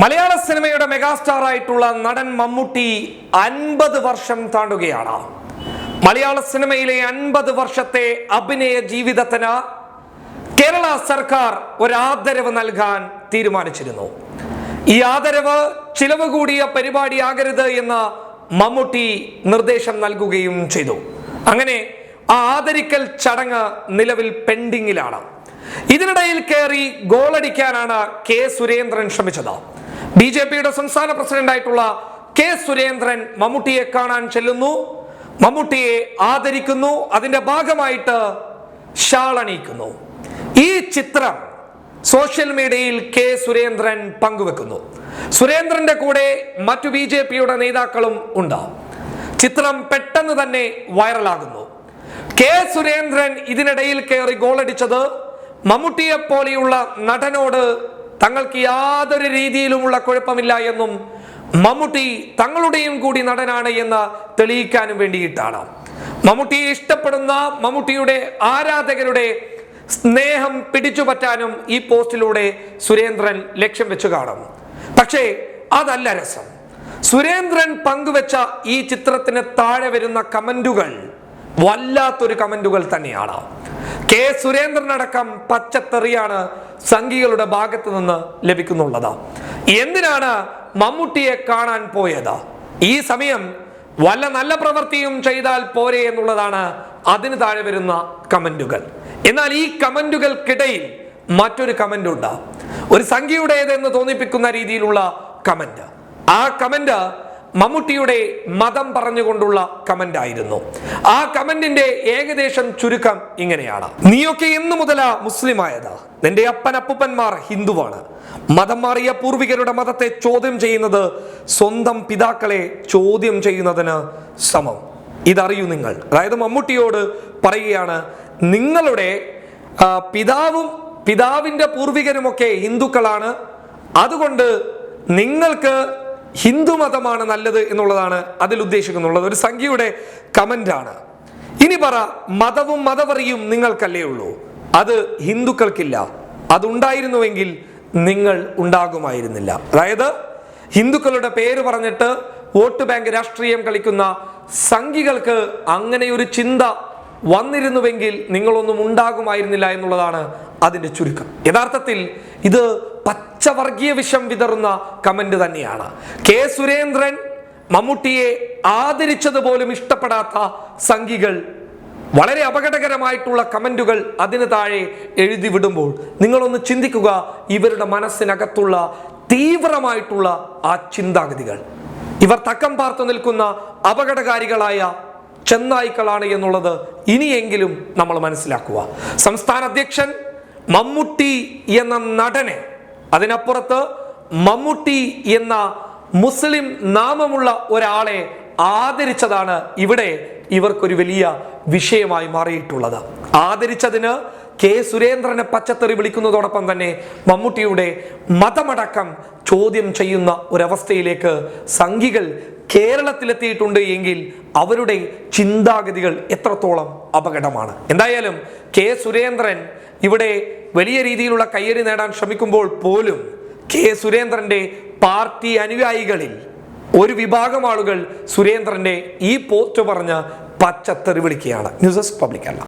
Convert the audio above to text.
മലയാള സിനിമയുടെ മെഗാസ്റ്റാർ ആയിട്ടുള്ള നടൻ മമ്മൂട്ടി അൻപത് വർഷം താണ്ടുകയാണ്. മലയാള സിനിമയിലെ അൻപത് വർഷത്തെ അഭിനയ ജീവിതത്തിന് കേരള സർക്കാർ ഒരാദരവ് നൽകാൻ തീരുമാനിച്ചിരുന്നു. ഈ ആദരവ് ചിലവ് കൂടിയ പരിപാടിയാകരുത് എന്ന് മമ്മൂട്ടി നിർദ്ദേശം നൽകുകയും ചെയ്തു. അങ്ങനെ ആ ആദരിക്കൽ ചടങ്ങ് നിലവിൽ പെൻഡിങ്ങിലാണ്. ഇതിനിടയിൽ കയറി ഗോളടിക്കാനാണ് കെ സുരേന്ദ്രൻ ശ്രമിച്ചത്. ബി ജെ പിയുടെ സംസ്ഥാന പ്രസിഡന്റായിട്ടുള്ള കെ സുരേന്ദ്രൻ മമ്മൂട്ടിയെ കാണാൻ ചെല്ലുന്നു. മമ്മൂട്ടിയെ ആദരിക്കുന്നു. അതിന്റെ ഭാഗമായിട്ട് ഷാളണിയിക്കുന്നു ഈ ചിത്രം സോഷ്യൽ മീഡിയയിൽ കെ സുരേന്ദ്രൻ പങ്കുവെക്കുന്നു. സുരേന്ദ്രന്റെ കൂടെ മറ്റു ബി ജെ പിയുടെ നേതാക്കളും ഉണ്ട്. ചിത്രം പെട്ടെന്ന് തന്നെ വൈറലാകുന്നു. കെ സുരേന്ദ്രൻ ഇതിനിടയിൽ കയറി ഗോളടിച്ചത് മമ്മൂട്ടിയെ പോലെയുള്ള നടനോട് തങ്ങൾക്ക് യാതൊരു രീതിയിലുമുള്ള കുഴപ്പമില്ല എന്നും മമ്മൂട്ടി തങ്ങളുടെയും കൂടി നടനാണ് എന്ന് തെളിയിക്കാനും വേണ്ടിയിട്ടാണ്. മമ്മൂട്ടിയെ ഇഷ്ടപ്പെടുന്ന മമ്മൂട്ടിയുടെ ആരാധകരുടെ സ്നേഹം പിടിച്ചുപറ്റാനും ഈ പോസ്റ്റിലൂടെ സുരേന്ദ്രൻ ലക്ഷ്യം വെച്ചു കാണും. പക്ഷേ അതല്ല രസം. സുരേന്ദ്രൻ പങ്കുവെച്ച ഈ ചിത്രത്തിന് താഴെ വരുന്ന കമന്റുകൾ വല്ലാത്തൊരു കമന്റുകൾ തന്നെയാണ്. കെ സുരേന്ദ്രൻ അടക്കം പച്ചത്തെറിയാണ് സംഘികളുടെ ഭാഗത്തു നിന്ന് ലഭിക്കുന്നുള്ളത്. എന്തിനാണ് മമ്മൂട്ടിയെ കാണാൻ പോയത്? ഈ സമയം വല്ല നല്ല പ്രവൃത്തിയും ചെയ്താൽ പോരെ എന്നുള്ളതാണ് അതിന് താഴെ വരുന്ന കമന്റുകൾ. എന്നാൽ ഈ കമന്റുകൾക്കിടയിൽ മറ്റൊരു കമന്റ് ഉണ്ട് ഒരു സംഖ്യയുടേതെന്ന് തോന്നിപ്പിക്കുന്ന രീതിയിലുള്ള കമന്റ്. ആ കമന്റ് മമ്മൂട്ടിയുടെ മതം പറഞ്ഞുകൊണ്ടുള്ള കമന്റ് ആയിരുന്നു. ആ കമന്റിന്റെ ഏകദേശം ചുരുക്കം ഇങ്ങനെയാണ്. നീയൊക്കെ എന്ന് മുതലാ മുസ്ലിം ആയതാ നിന്റെ അപ്പൻ അപ്പുപ്പന്മാർ ഹിന്ദുവാണ്. മതം മാറിയ പൂർവികരുടെ മതത്തെ ചോദ്യം ചെയ്യുന്നത് സ്വന്തം പിതാക്കളെ ചോദ്യം ചെയ്യുന്നതിന് സമം. ഇതറിയൂ നിങ്ങൾ. അതായത് മമ്മൂട്ടിയോട് പറയുകയാണ് നിങ്ങളുടെ പിതാവും പിതാവിന്റെ പൂർവികരുമൊക്കെ ഹിന്ദുക്കളാണ്. അതുകൊണ്ട് നിങ്ങൾക്ക് ഹിന്ദു മതമാണ് നല്ലത് എന്നുള്ളതാണ് അതിൽ ഉദ്ദേശിക്കുന്നുള്ളത്. ഒരു സംഖ്യയുടെ കമന്റാണ്. ഇനി പറ മതവും മതവറിയും നിങ്ങൾക്കല്ലേ ഉള്ളൂ? അത് ഹിന്ദുക്കൾക്കില്ല. അതുണ്ടായിരുന്നുവെങ്കിൽ നിങ്ങൾ ഉണ്ടാകുമായിരുന്നില്ല. അതായത് ഹിന്ദുക്കളുടെ പേര് പറഞ്ഞിട്ട് വോട്ട് ബാങ്ക് രാഷ്ട്രീയം കളിക്കുന്ന സംഘികൾക്ക് അങ്ങനെ ഒരു ചിന്ത വന്നിരുന്നുവെങ്കിൽ നിങ്ങളൊന്നും ഉണ്ടാകുമായിരുന്നില്ല എന്നുള്ളതാണ് അതിന്റെ ചുരുക്കം. യഥാർത്ഥത്തിൽ ഇത് പച്ചവർഗീയ വിഷം വിതറുന്ന കമന്റ് തന്നെയാണ്. കെ സുരേന്ദ്രൻ മമ്മൂട്ടിയെ ആദരിച്ചത് പോലും ഇഷ്ടപ്പെടാത്ത സംഘികൾ വളരെ അപകടകരമായിട്ടുള്ള കമന്റുകൾ അതിന് താഴെ എഴുതി വിടുമ്പോൾ നിങ്ങളൊന്ന് ചിന്തിക്കുക ഇവരുടെ മനസ്സിനകത്തുള്ള തീവ്രമായിട്ടുള്ള ആ ചിന്താഗതികൾ. ഇവർ തക്കം പാർത്തു നിൽക്കുന്ന അപകടകാരികളായ ചെന്നായ്ക്കളാണ് എന്നുള്ളത് ഇനിയെങ്കിലും നമ്മൾ മനസ്സിലാക്കുക. സംസ്ഥാന അധ്യക്ഷൻ മമ്മൂട്ടി എന്ന നടനെ അതിനപ്പുറത്ത് മമ്മൂട്ടി എന്ന മുസ്ലിം നാമമുള്ള ഒരാളെ ആദരിച്ചതാണ് ഇവിടെ ഇവർക്കൊരു വലിയ വിഷയമായി മാറിയിട്ടുള്ളത്. ആദരിച്ചതിന് കെ സുരേന്ദ്രനെ പച്ചത്തെറി വിളിക്കുന്നതോടൊപ്പം തന്നെ മമ്മൂട്ടിയുടെ മതമടക്കം ചോദ്യം ചെയ്യുന്ന ഒരവസ്ഥയിലേക്ക് സംഘികൾ കേരളത്തിലെത്തിയിട്ടുണ്ട് എങ്കിൽ അവരുടെ ചിന്താഗതികൾ എത്രത്തോളം അപകടമാണ്. എന്തായാലും കെ സുരേന്ദ്രൻ ഇവിടെ വലിയ രീതിയിലുള്ള കയ്യടി നേടാൻ ശ്രമിക്കുമ്പോൾ പോലും കെ സുരേന്ദ്രന്റെ പാർട്ടി അനുയായികളിൽ ഒരു വിഭാഗം ആളുകൾ സുരേന്ദ്രന്റെ ഈ പോസ്റ്റ് പറഞ്ഞ് പച്ചത്തെറി വിളിക്കുകയാണ്. ന്യൂസ് ഡെസ്ക് പബ്ലിക് അല്ല